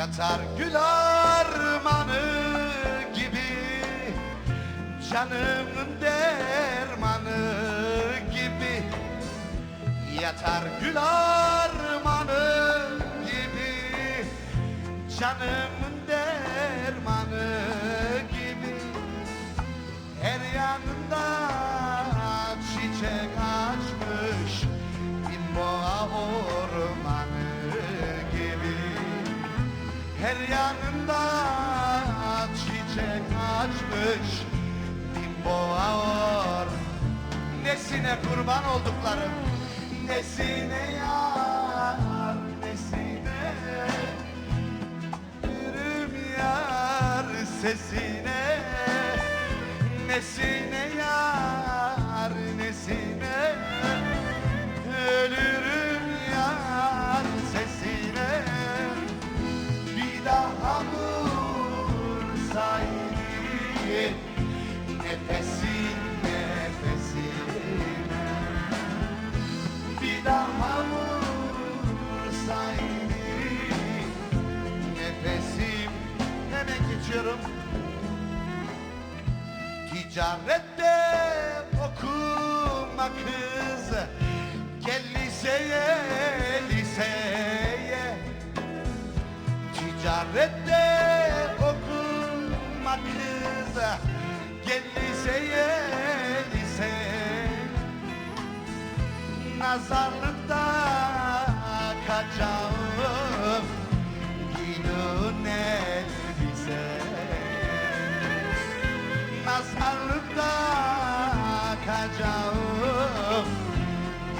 Yatar gül armanı gibi Canımın dermanı gibi. Yatar gül armanı gibi Canımın dermanı gibi. Her yanında çiçek Her yanında çiçek açmış Bin boğa or. Nesine kurban olduklarım Nesine yar Nesine. Yürüm yar sesine Nesine vursaydı Nefesin nefesine. Bir daha vursaydı Nefesim hemen geçiyorum. Ticarette okuma kız Gel liseye liseye. Ticarette Nazarlıkta kaçağım Giydin elbise Nazarlıkta kaçağım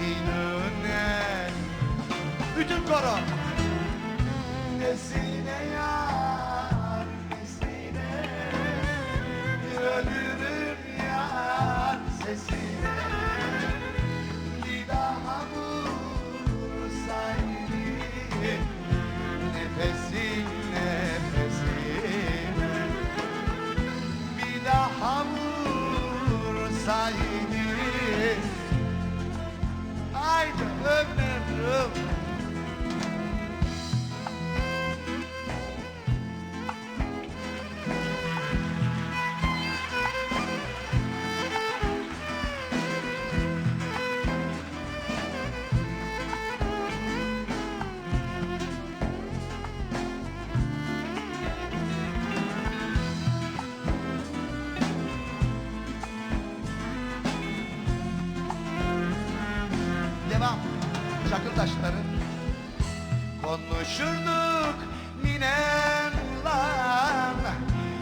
Giydin el Bütün koro. Nesine Çakıl taşları. Konuşurduk minem lan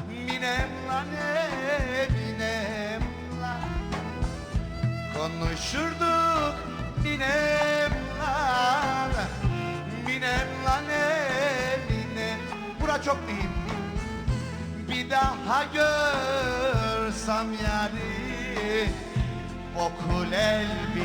Minem lan e minem lan. Konuşurduk minem lan Minem lan e minem Bura çok mühim. Bir daha görsem yani okul elbisesi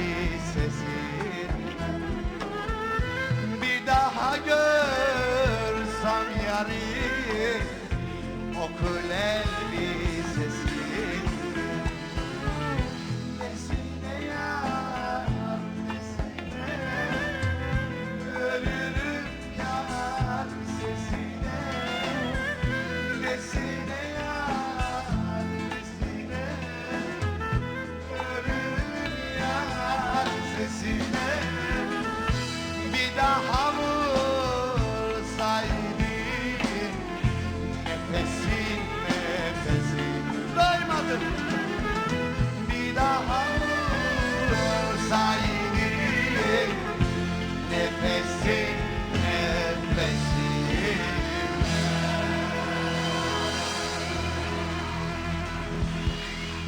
daha vursaydı Nefesin nefesin. Doymadım